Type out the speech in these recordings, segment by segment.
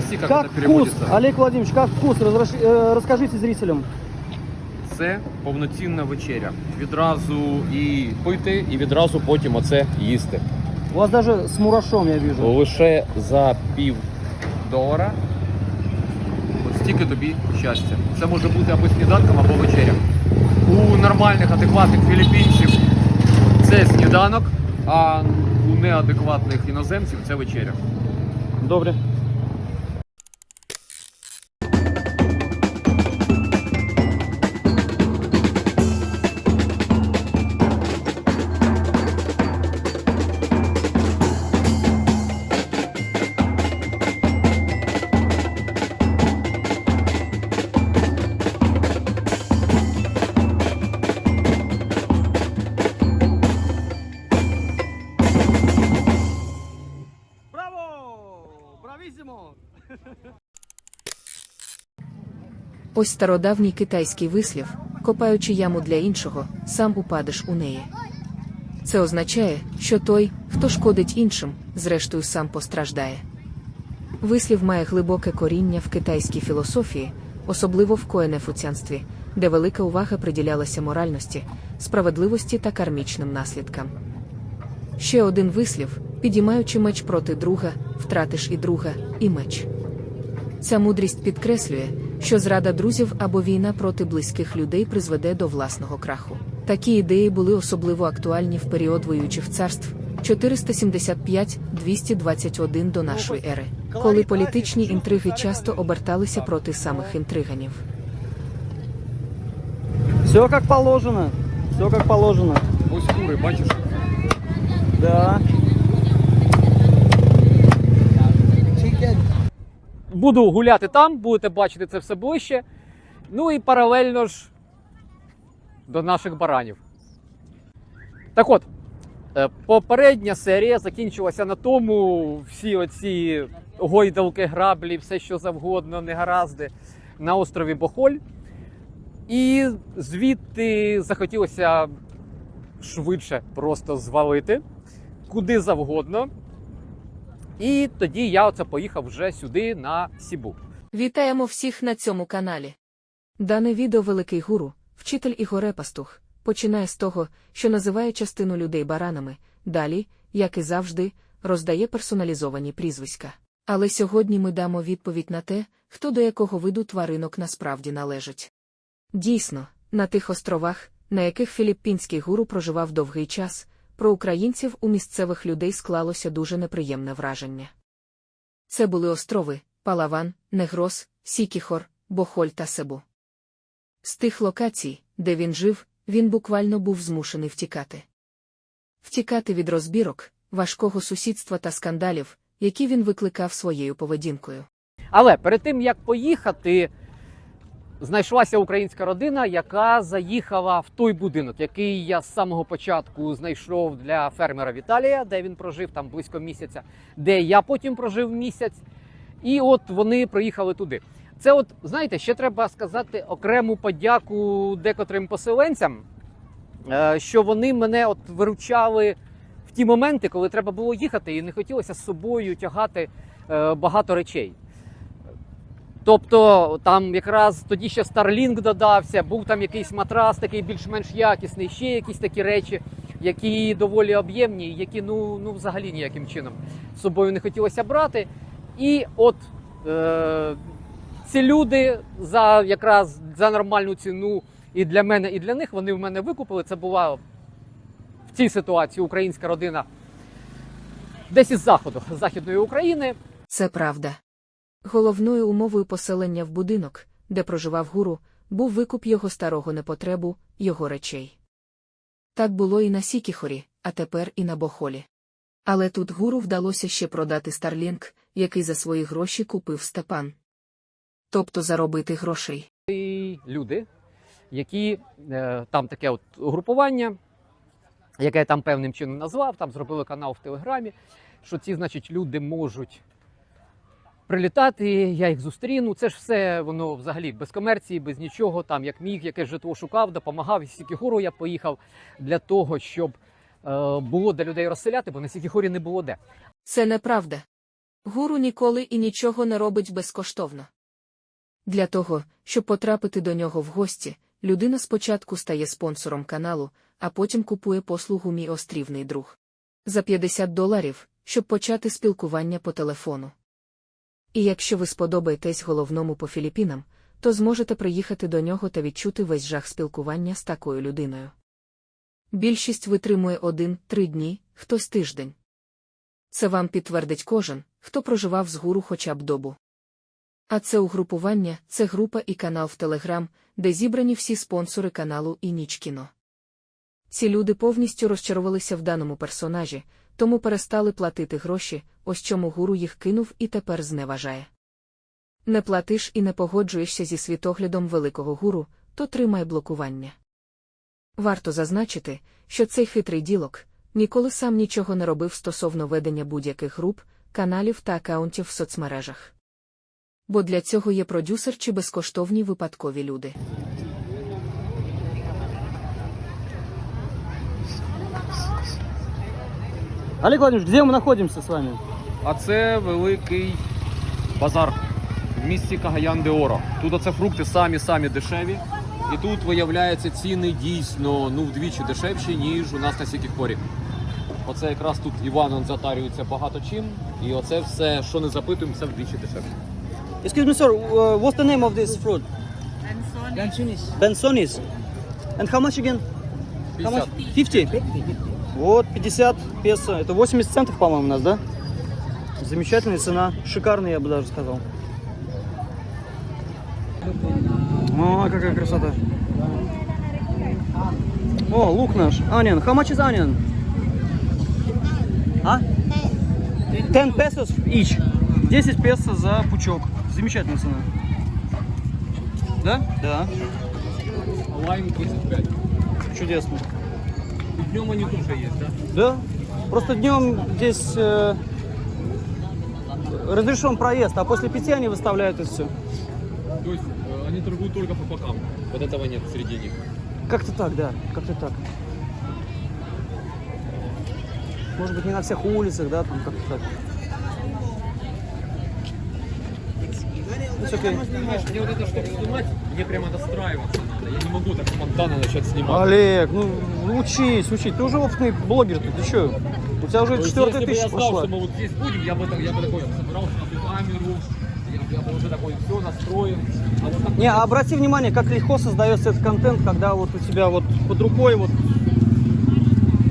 спроси, как, Как это вкус, переводится. Олег Владимирович, как вкус? Разраш- э, Расскажите зрителям. Це повноцінна вечеря. Відразу і пити, і відразу потім оце їсти. У вас даже с мурашом, я вижу. Лише за пів долара. От стільки тобі щастя. Це може бути або сніданком, або вечеря. У нормальних, адекватних філіппінців це сніданок, а у неадекватних іноземців це вечеря. Добре. Ось стародавній китайський вислів, копаючи яму для іншого, сам упадеш у неї. Це означає, що той, хто шкодить іншим, зрештою сам постраждає. Вислів має глибоке коріння в китайській філософії, особливо в коенефуцянстві, де велика увага приділялася моральності, справедливості та кармічним наслідкам. Ще один вислів, підіймаючи меч проти друга, втратиш і друга, і меч. Ця мудрість підкреслює, що зрада друзів або війна проти близьких людей призведе до власного краху. Такі ідеї були особливо актуальні в період воюючих царств 475-221 до нашої ери, коли політичні інтриги часто оберталися проти самих інтриганів. Все как положено. Все как положено. Ось кури, бачиш? Да. Буду гуляти там, будете бачити це все ближче. Ну і паралельно ж до наших баранів. Так от, е, попередня серія закінчилася на тому, всі оці гойдалки, граблі, все що завгодно, негаразди на острові Бохоль. І звідти захотілося швидше просто звалити куди завгодно. І тоді я оце поїхав вже сюди на Сібу. Вітаємо всіх на цьому каналі. Дане відео Великий Гуру, вчитель Ігоре Пастух, починає з того, що називає частину людей баранами, далі, як і завжди, роздає персоналізовані прізвиська. Але сьогодні ми дамо відповідь на те, хто до якого виду тваринок насправді належить. Дійсно, на тих островах, на яких філіппінський гуру проживав довгий час, про українців у місцевих людей склалося дуже неприємне враження. Це були острови Палаван, Негрос, Сікіхор, Бохоль та Себу. З тих локацій, де він жив, він буквально був змушений втікати. Втікати від розбірок, важкого сусідства та скандалів, які він викликав своєю поведінкою. Але перед тим як поїхати, знайшлася українська родина, яка заїхала в той будинок, який я з самого початку знайшов для фермера Віталія, де він прожив там близько місяця, де я потім прожив місяць. І от вони приїхали туди. Це, от знаєте, ще треба сказати окрему подяку декотрим поселенцям, е, що вони мене от виручали в ті моменти, коли треба було їхати, і не хотілося з собою тягати е, багато речей. Тобто там якраз тоді ще Starlink додався, був там якийсь матрас такий більш-менш якісний, ще якісь такі речі, які доволі об'ємні, які ну, ну взагалі ніяким чином з собою не хотілося брати. І от е, ці люди за якраз за нормальну ціну і для мене, і для них вони в мене викупили. Це була в цій ситуації українська родина десь із заходу, з західної України. Це правда. Головною умовою поселення в будинок, де проживав гуру, був викуп його старого непотребу, його речей. Так було і на Сікіхорі, а тепер і на Бохолі. Але тут гуру вдалося ще продати Старлінг, який за свої гроші купив Степан. Тобто заробити грошей. Люди, які е, там таке от угрупування, яке я там певним чином назвав, там зробили канал в Телеграмі, що ці, значить, люди можуть прилітати, я їх зустріну. Це ж все воно взагалі без комерції, без нічого. Там як міг, яке житло шукав, допомагав. І Сікігору я поїхав для того, щоб е, було де людей розселяти, бо на Сікігорі не було де. Це неправда. Гуру ніколи і нічого не робить безкоштовно. Для того, щоб потрапити до нього в гості, людина спочатку стає спонсором каналу, а потім купує послугу Мій острівний друг. За 50 доларів, щоб почати спілкування по телефону. І якщо ви сподобаєтесь головному по Філіппінам, то зможете приїхати до нього та відчути весь жах спілкування з такою людиною. Більшість витримує один-три дні, хтось тиждень. Це вам підтвердить кожен, хто проживав з хоча б добу. А це угрупування, це група і канал в Телеграм, де зібрані всі спонсори каналу і ніч кіно. Ці люди повністю розчарувалися в даному персонажі, тому перестали платити гроші, ось чому гуру їх кинув і тепер зневажає. Не платиш і не погоджуєшся зі світоглядом великого гуру, то тримай блокування. Варто зазначити, що цей хитрий ділок ніколи сам нічого не робив стосовно ведення будь-яких груп, каналів та акаунтів в соцмережах. Бо для цього є продюсер чи безкоштовні випадкові люди. Олег Владимирович, где мы находимся с вами? А це великий базар в місті Кагаян де Оро. Тут оце фрукти самі-самі дешеві. І тут виявляється ціни дійсно ну вдвічі дешевші, ніж у нас на Сікікпорі. Оце якраз тут Іван затарюється багато чим. І оце все, що не запитуємо, все вдвічі дешевше. Excuse me, sir, uh, what's the name of this fruit? Bensonis. Bensonis. And how much again? How much? 50? Вот, 50 песо. Это 80 центов, по-моему, у нас, да? Замечательная цена. Шикарная, я бы даже сказал. О, какая красота. О, лук наш. Onion. How much is onion? А? 10 pesos each. 10 песо за пучок. Замечательная цена. Да? Да. Лайм 35. Чудесно. Днем вони теж є, так? Да. Просто днем здесь э, разрешен проезд, а после пяти они выставляют и все. То есть э, они торгуют только по бокам. Вот этого нет среди них. Как-то так, да, как-то так. Может быть, не на всех улицах, да, там как-то так. Понимаешь, мне вот это, чтобы снимать, мне прямо настраиваться надо. Я не могу так спонтанно начать снимать. Олег, ну учись, учись. Ты уже опытный блогер, ты, ты что? У тебя уже То есть, четвертая если бы я знал, пошла. что мы вот здесь будем, я бы, я бы такой собрался на камеру, я, бы- уже такой все настроен. А вот так Не, обрати внимание, как легко создается этот контент, когда вот у тебя вот под рукой вот...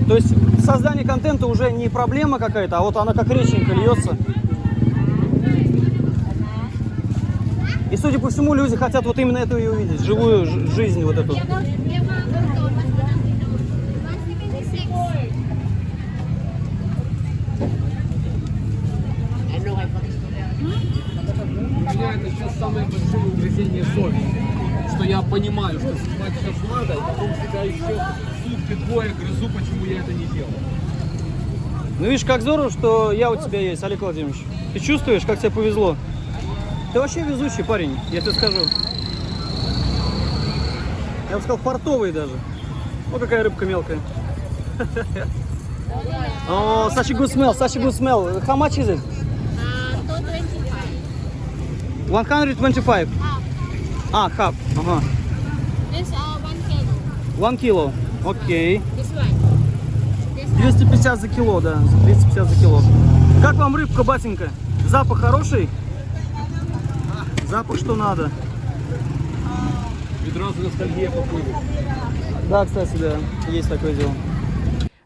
То есть создание контента уже не проблема какая-то, а вот она как реченька льется. Судя по всему, люди хотят вот именно это и увидеть, живую жизнь вот эту. У меня это сейчас самое большое угрызение совести. Что я понимаю, что снимать сейчас надо, и потом себя еще сутки двое грызу, почему я это не делал. Ну видишь, как здорово, что я у тебя есть, Олег Владимирович. Ты чувствуешь, как тебе повезло? Ты вообще везучий парень, я тебе скажу. Я бы сказал, фартовый даже. О, какая рыбка мелкая. О, such a good smell, such a good smell. How much is it? Uh, 225. 125. А, half. Ага. This uh, one kilo. One kilo. Окей. This one. This one. 250 за кило, да. 250 за кило. Как вам рыбка, батенька? Запах хороший? Запах что надо. Відразу ностальгія по пиву. Да, кстати, да. Есть такое дело.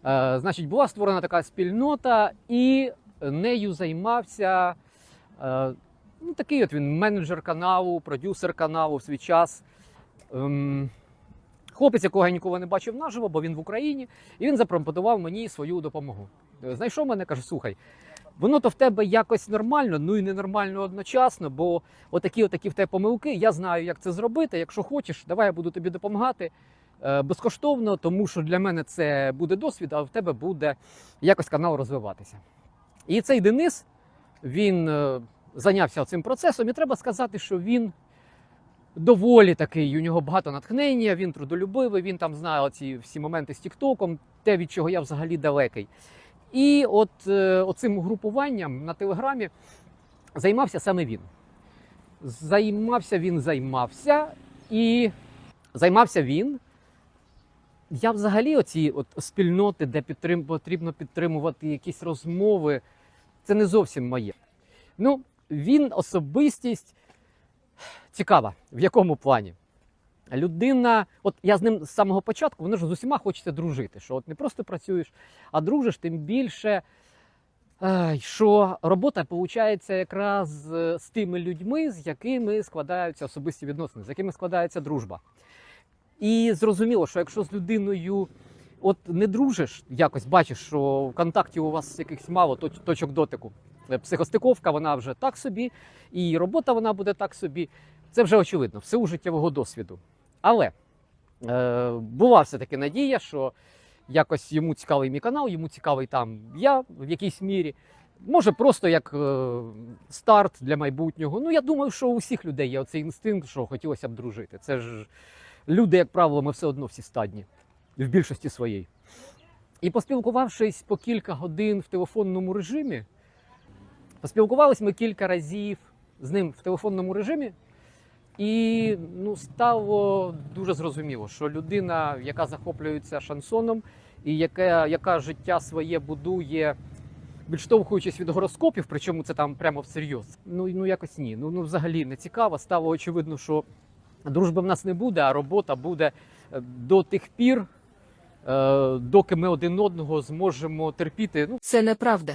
Е, значить, була створена така спільнота, і нею займався е, ну, такий от він менеджер каналу, продюсер каналу в свій час. Ем, хлопець, якого я ніколи не бачив наживо, бо він в Україні, і він запропонував мені свою допомогу. Е, Знайшов мене, каже: слухай, воно то в тебе якось нормально, ну і ненормально одночасно, бо отакі, отакі в тебе помилки. Я знаю, як це зробити. Якщо хочеш, давай я буду тобі допомагати е, безкоштовно, тому що для мене це буде досвід, а в тебе буде якось канал розвиватися. І цей Денис він е, зайнявся цим процесом, і треба сказати, що він доволі такий, у нього багато натхнення, він трудолюбивий, він там знає ці всі моменти з Тіктоком, те, від чого я взагалі далекий. І от е, оцим групуванням на телеграмі займався саме він. Займався він, займався, і займався він. Я взагалі оці от спільноти, де підтрим, потрібно підтримувати якісь розмови, це не зовсім моє. Ну, він особистість цікава. В якому плані? Людина, от я з ним з самого початку, воно ж з усіма хочеться дружити. Що от не просто працюєш, а дружиш, тим більше, що робота виходить якраз е, з тими людьми, з якими складаються особисті відносини, з якими складається дружба. І зрозуміло, що якщо з людиною от не дружиш, якось бачиш, що в контакті у вас якихось мало точок дотику. Е, Психостиковка вона вже так собі, і робота вона буде так собі. Це вже очевидно, все у життєвого досвіду. Але е, була все-таки надія, що якось йому цікавий мій канал, йому цікавий там я в якійсь мірі. Може, просто як е, старт для майбутнього. Ну, я думаю, що у всіх людей є оцей інстинкт, що хотілося б дружити. Це ж люди, як правило, ми все одно всі стадні в більшості своїй. І поспілкувавшись по кілька годин в телефонному режимі, поспілкувалися ми кілька разів з ним в телефонному режимі, і ну, стало дуже зрозуміло, що людина, яка захоплюється шансоном, і яка, яка життя своє будує, відштовхуючись від гороскопів, причому це там прямо всерйоз. Ну, ну якось ні. Ну, ну взагалі не цікаво. Стало очевидно, що дружби в нас не буде, а робота буде е, до тих пір, е, доки ми один одного зможемо терпіти. Ну, Це неправда.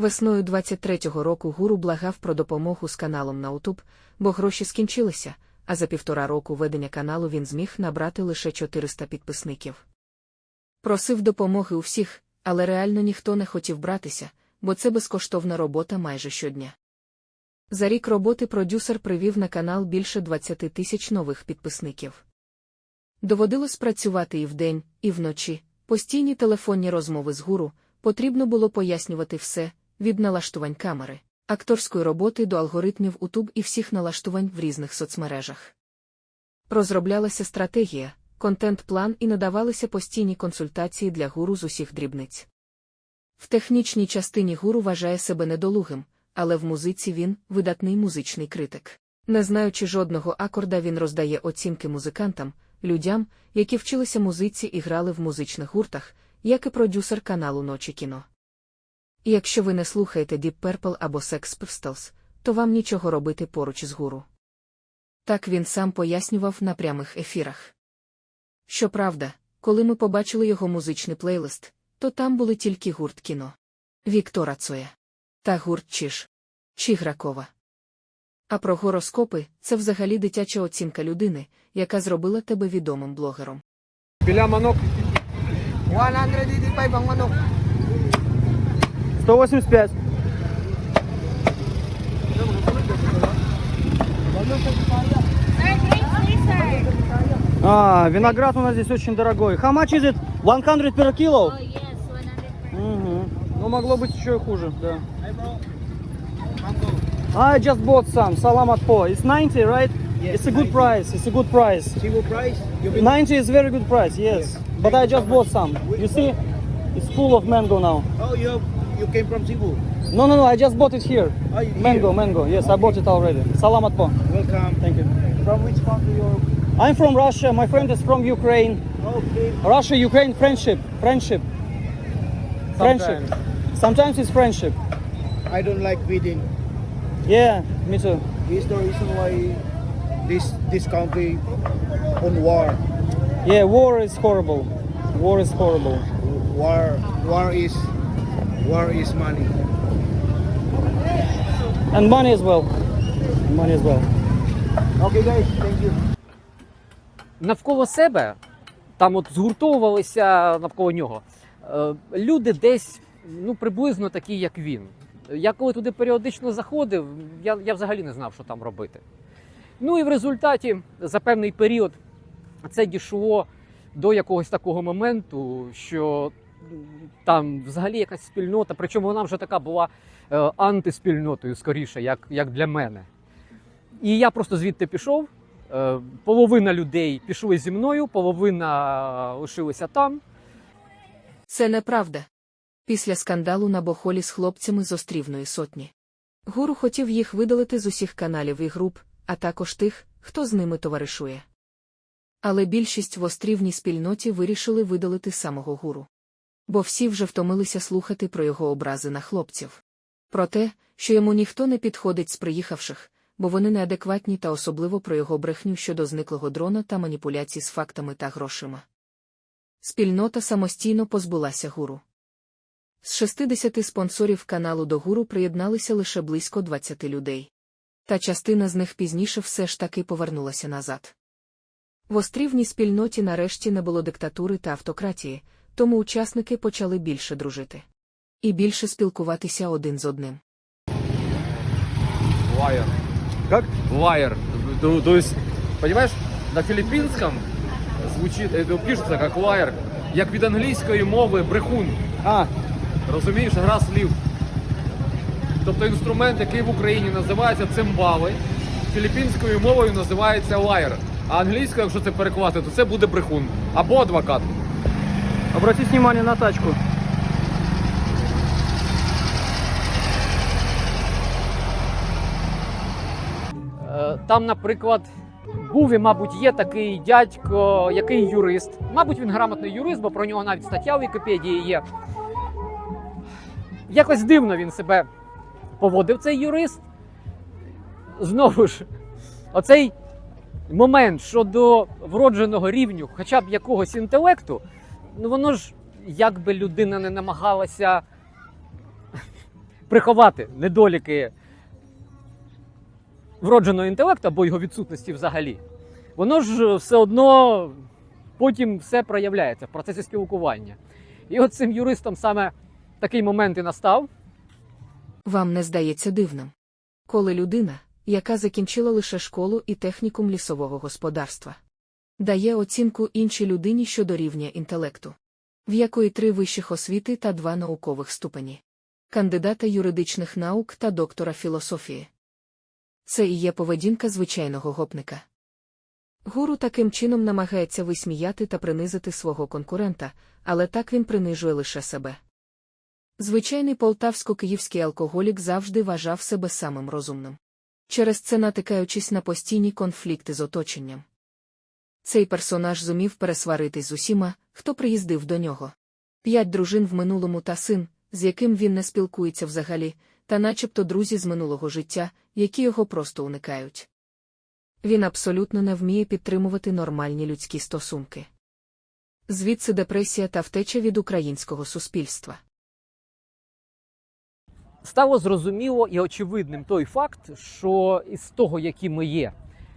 Весною 23-го року гуру благав про допомогу з каналом на YouTube, бо гроші скінчилися, а за півтора року ведення каналу він зміг набрати лише 400 підписників. Просив допомоги у всіх, але реально ніхто не хотів братися, бо це безкоштовна робота майже щодня. За рік роботи продюсер привів на канал більше 20 тисяч нових підписників. Доводилось працювати і вдень, і вночі, постійні телефонні розмови з гуру, потрібно було пояснювати все, від налаштувань камери, акторської роботи до алгоритмів YouTube і всіх налаштувань в різних соцмережах. Розроблялася стратегія, контент-план і надавалися постійні консультації для гуру з усіх дрібниць. В технічній частині гуру вважає себе недолугим, але в музиці він видатний музичний критик. Не знаючи жодного акорда, він роздає оцінки музикантам, людям, які вчилися музиці і грали в музичних гуртах, як і продюсер каналу Ночі кіно. Якщо ви не слухаєте Deep Purple або Sex Pistols, то вам нічого робити поруч із гуру. Так він сам пояснював на прямих ефірах. Щоправда, коли ми побачили його музичний плейлист, то там були тільки гурт кіно. Віктора Цоя та гурт Чиж. Чігракова. А про гороскопи це взагалі дитяча оцінка людини, яка зробила тебе відомим блогером. Біля манок 185 ang manok. 185. Sir, drinks, please, sir. А, виноград у нас здесь очень дорогой. How much is it? 100 per kilo? Oh, yes, 100 Мгм. Ну, могло быть еще и хуже, да. I just bought some. Salamat po. It's 90, right? Yes, it's a good 90. price. It's a good price. Single price? You mean 90 is very good price, yes. But I just bought some. You see, it's full of mango now. Oh, you have, you came from Cebu. No, no, no. I just bought it here. Oh, you- Mango, here. mango. Yes, I bought it already. Salamat po. Welcome. Thank you. From which country you're? I'm from Russia. My friend is from Ukraine. Okay. Russia, Ukraine, friendship, friendship, friendship. Sometimes it's friendship. I don't like bidding. Yeah, me too. Is the reason why this this country on war. Yeah, war is horrible. War is horrible. War war is war is money. And money as well. Money as well. Okay guys, thank you. навколо себе, там от згуртовувалися навколо нього, е, люди десь ну, приблизно такі, як він. Я коли туди періодично заходив, я, я взагалі не знав, що там робити. Ну і в результаті за певний період це дійшло до якогось такого моменту, що там взагалі якась спільнота, причому вона вже така була е, антиспільнотою, скоріше, як, як для мене. І я просто звідти пішов. Е, Половина людей пішли зі мною, половина лишилася там. Це неправда. Після скандалу на бохолі з хлопцями з острівної сотні. Гуру хотів їх видалити з усіх каналів і груп, а також тих, хто з ними товаришує. Але більшість в острівній спільноті вирішили видалити самого гуру. Бо всі вже втомилися слухати про його образи на хлопців. Про те, що йому ніхто не підходить з приїхавших, бо вони неадекватні та особливо про його брехню щодо зниклого дрона та маніпуляцій з фактами та грошима. Спільнота самостійно позбулася гуру. З 60 спонсорів каналу до гуру приєдналися лише близько 20 людей. Та частина з них пізніше все ж таки повернулася назад. В острівній спільноті нарешті не було диктатури та автократії, тому учасники почали більше дружити. І більше спілкуватися один з одним. Wire. Как? Wire. То, то есть, понимаешь, на філіппінському звучить, е, пишеться як wire, як від англійської мови брехун. А, Розумієш, гра слів. Тобто інструмент, який в Україні називається цимбали, філіппінською мовою називається wire. А англійською, якщо це перекласти, то це буде брехун. Або адвокат. Обратите внимание на тачку. Е, Там, наприклад, був і, мабуть, є такий дядько, який юрист. Мабуть, він грамотний юрист, бо про нього навіть стаття в Вікіпедії є. Якось дивно він себе поводив, цей юрист. Знову ж, оцей момент щодо вродженого рівню, хоча б якогось інтелекту, ну воно ж, як би людина не намагалася приховати недоліки вродженого інтелекту або його відсутності взагалі, воно ж все одно потім все проявляється в процесі спілкування. І от цим юристом саме такий момент і настав. Вам не здається дивним. Коли людина, яка закінчила лише школу і технікум лісового господарства, дає оцінку іншій людині щодо рівня інтелекту, в якої три вищих освіти та два наукових ступені, кандидата юридичних наук та доктора філософії. Це і є поведінка звичайного гопника. Гуру таким чином намагається висміяти та принизити свого конкурента, але так він принижує лише себе. Звичайний полтавсько-київський алкоголік завжди вважав себе самим розумним. Через це натикаючись на постійні конфлікти з оточенням. Цей персонаж зумів пересваритись з усіма, хто приїздив до нього. П'ять дружин в минулому та син, з яким він не спілкується взагалі, та начебто друзі з минулого життя, які його просто уникають. Він абсолютно не вміє підтримувати нормальні людські стосунки. Звідси депресія та втеча від українського суспільства. стало зрозуміло і очевидним той факт, що із того, які ми є,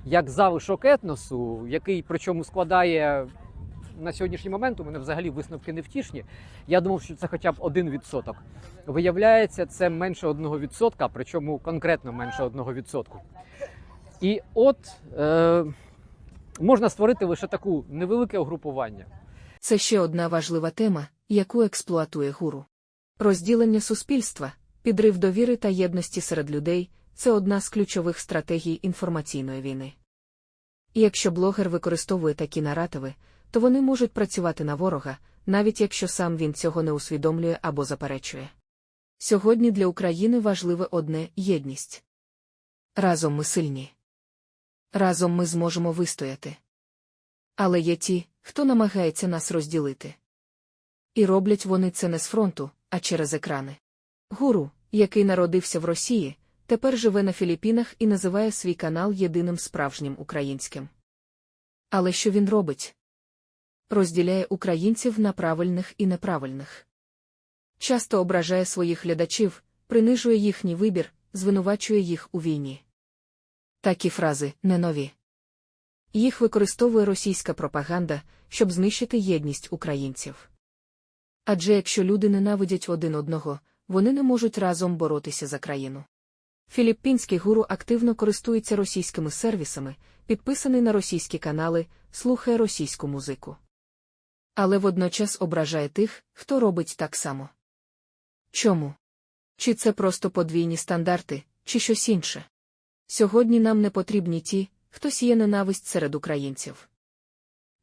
як залишок етносу, який причому складає на сьогоднішній момент, у мене взагалі висновки невтішні. Я думав, що це хоча б один відсоток. Виявляється, це менше одного відсотка, причому конкретно менше одного відсотку. І от е, можна створити лише таку невелике угрупування. Це ще одна важлива тема, яку експлуатує гуру. Розділення суспільства, підрив довіри та єдності серед людей це одна з ключових стратегій інформаційної війни. І якщо блогер використовує такі наративи, то вони можуть працювати на ворога, навіть якщо сам він цього не усвідомлює або заперечує. Сьогодні для України важливе одне єдність. Разом ми сильні. Разом ми зможемо вистояти. Але є ті, хто намагається нас розділити. І роблять вони це не з фронту, а через екрани. Гуру, який народився в Росії, тепер живе на Філіппінах і називає свій канал єдиним справжнім українським. Але що він робить? Розділяє українців на правильних і неправильних. Часто ображає своїх глядачів, принижує їхній вибір, звинувачує їх у війні. Такі фрази не нові. Їх використовує російська пропаганда, щоб знищити єдність українців. Адже якщо люди ненавидять один одного, вони не можуть разом боротися за країну. Філіппінський гуру активно користується російськими сервісами, підписаний на російські канали, слухає російську музику. Але водночас ображає тих, хто робить так само. Чому? Чи це просто подвійні стандарти, чи щось інше? Сьогодні нам не потрібні ті, хто сіє ненависть серед українців.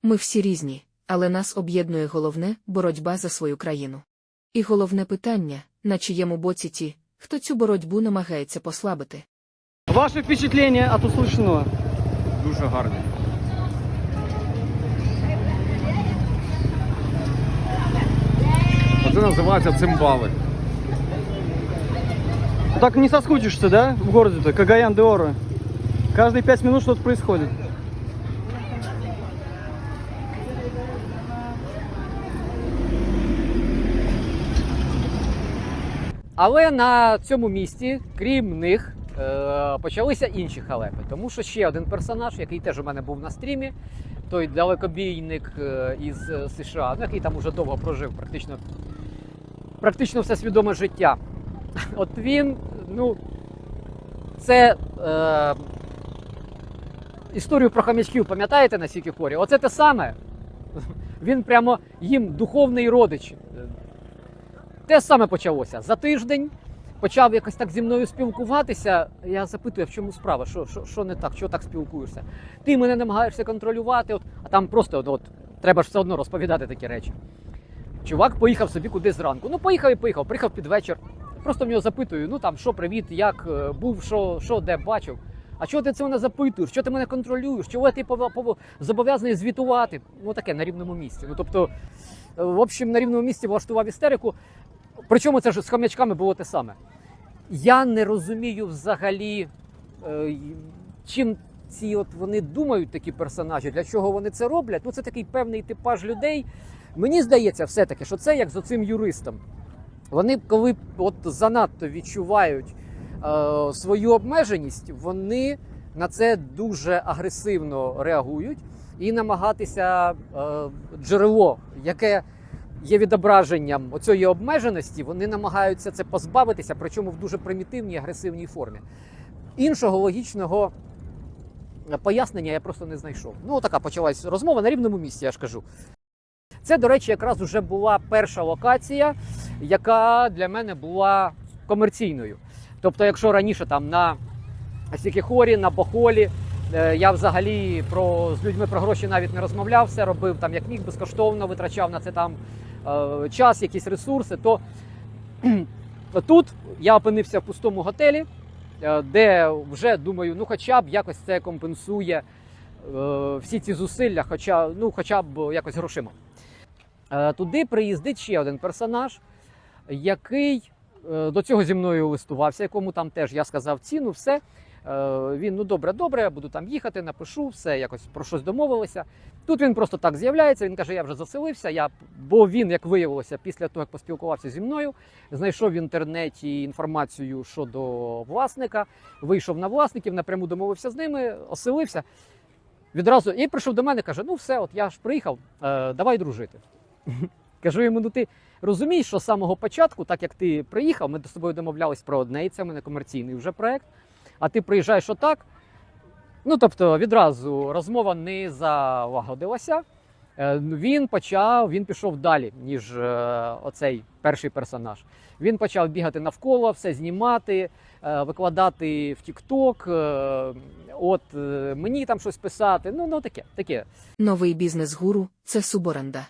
Ми всі різні, але нас об'єднує головне боротьба за свою країну. І головне питання, на чиєму боці ті, хто цю боротьбу намагається послабити. Ваши впечатления от услышанного? Дуже гарний. Оце називається цимбали. Так не соскучишься, да, в городе-то, Кагаян де Оро? Каждые пять минут что-то происходит. Але на цьому місці, крім них, е, почалися інші халепи. Тому що ще один персонаж, який теж у мене був на стрімі, той далекобійник е, із е, США, ну, який там уже довго прожив, практично, практично все свідоме життя. От він, ну, це е, історію про хам'ячків, пам'ятаєте на Сікіхорі? Оце те саме. Він прямо їм духовний родич. Те саме почалося. За тиждень почав якось так зі мною спілкуватися. Я запитую, в чому справа, що, що, що не так, чого так спілкуєшся? Ти мене намагаєшся контролювати, от, а там просто от, от, треба ж все одно розповідати такі речі. Чувак поїхав собі кудись зранку. Ну, поїхав і поїхав, приїхав під вечір. Просто в нього запитую: ну там, що привіт, як е, був, що, що де бачив. А чого ти це мене запитуєш? Чого ти мене контролюєш? Чого ти зобов'язаний звітувати? Ну таке на рівному місці. Ну тобто, е, в общем, на рівному місці влаштував істерику. Причому це ж з хом'ячками було те саме. Я не розумію взагалі, е, чим ці от вони думають, такі персонажі, для чого вони це роблять. Ну, це такий певний типаж людей. Мені здається, все-таки, що це як з оцим юристом. Вони, коли от занадто відчувають е, свою обмеженість, вони на це дуже агресивно реагують і намагатися е, джерело, яке є відображенням оцієї обмеженості, вони намагаються це позбавитися, причому в дуже примітивній агресивній формі. Іншого логічного пояснення я просто не знайшов. Ну, така почалась розмова на рівному місці, я ж кажу. Це, до речі, якраз уже була перша локація, яка для мене була комерційною. Тобто, якщо раніше там на Сікіхорі, на Бохолі, е, я взагалі про, з людьми про гроші навіть не розмовляв, все робив там як міг безкоштовно, витрачав на це там час, якісь ресурси, то тут я опинився в пустому готелі, е, де вже думаю, ну хоча б якось це компенсує е, всі ці зусилля, хоча, ну, хоча б якось грошима. Е, Туди приїздить ще один персонаж, який е, до цього зі мною листувався, якому там теж я сказав ціну, все. Е, Він, ну добре, добре, я буду там їхати, напишу, все, якось про щось домовилися. Тут він просто так з'являється. Він каже: я вже заселився. Я, бо він, як виявилося, після того, як поспілкувався зі мною, знайшов в інтернеті інформацію щодо власника, вийшов на власників, напряму домовився з ними, оселився. Відразу і прийшов до мене, каже: Ну, все, от я ж приїхав, е, давай дружити. Кажу йому, ну ти розумієш, що з самого початку, так як ти приїхав, ми з тобою домовлялись про одне, і це в мене комерційний вже проект. А ти приїжджаєш отак. Ну тобто відразу розмова не залагодилася. Е, Він почав, він пішов далі, ніж е, оцей перший персонаж. Він почав бігати навколо, все знімати, е, викладати в е, от мені там щось писати. Ну, ну таке, таке. Новий бізнес-гуру це суборенда.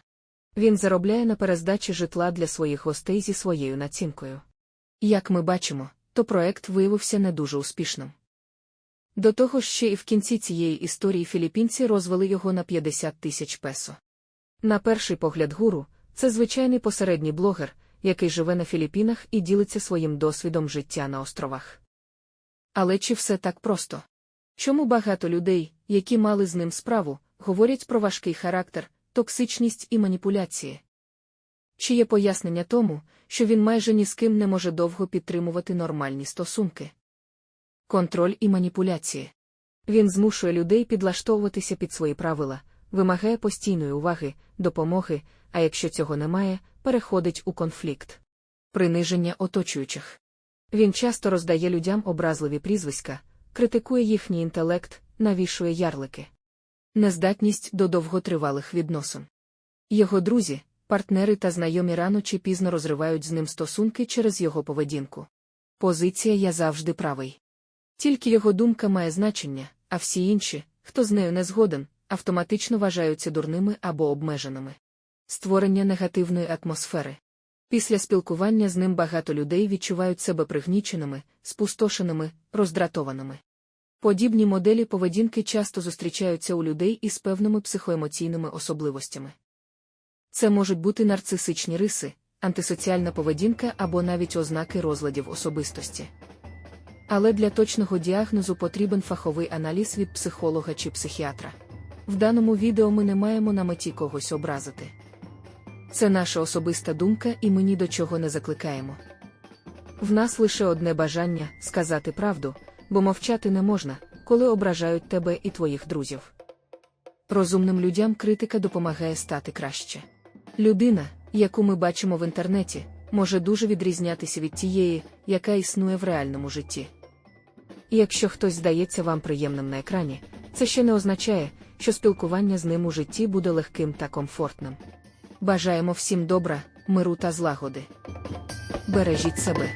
Він заробляє на перездачі житла для своїх гостей зі своєю націнкою. Як ми бачимо, то проект виявився не дуже успішним. До того ще і в кінці цієї історії філіппінці розвели його на 50 тисяч песо. На перший погляд гуру це звичайний посередній блогер, який живе на Філіппінах і ділиться своїм досвідом життя на островах. Але чи все так просто? Чому багато людей, які мали з ним справу, говорять про важкий характер, токсичність і маніпуляції? Чи є пояснення тому, що він майже ні з ким не може довго підтримувати нормальні стосунки? Контроль і маніпуляції. Він змушує людей підлаштовуватися під свої правила, вимагає постійної уваги, допомоги, а якщо цього немає, переходить у конфлікт. Приниження оточуючих. Він часто роздає людям образливі прізвиська, критикує їхній інтелект, навішує ярлики. Нездатність до довготривалих відносин. Його друзі, партнери та знайомі рано чи пізно розривають з ним стосунки через його поведінку. Позиція я завжди правий. Тільки його думка має значення, а всі інші, хто з нею не згоден, автоматично вважаються дурними або обмеженими. Створення негативної атмосфери. Після спілкування з ним багато людей відчувають себе пригніченими, спустошеними, роздратованими. Подібні моделі поведінки часто зустрічаються у людей із певними психоемоційними особливостями. Це можуть бути нарцисичні риси, антисоціальна поведінка або навіть ознаки розладів особистості. Але для точного діагнозу потрібен фаховий аналіз від психолога чи психіатра. В даному відео ми не маємо на меті когось образити. Це наша особиста думка, і ми ні до чого не закликаємо. В нас лише одне бажання сказати правду, бо мовчати не можна, коли ображають тебе і твоїх друзів. Розумним людям критика допомагає стати краще. Людина, яку ми бачимо в інтернеті, може дуже відрізнятися від тієї, яка існує в реальному житті. І якщо хтось здається вам приємним на екрані, це ще не означає, що спілкування з ним у житті буде легким та комфортним. Бажаємо всім добра, миру та злагоди. Бережіть себе.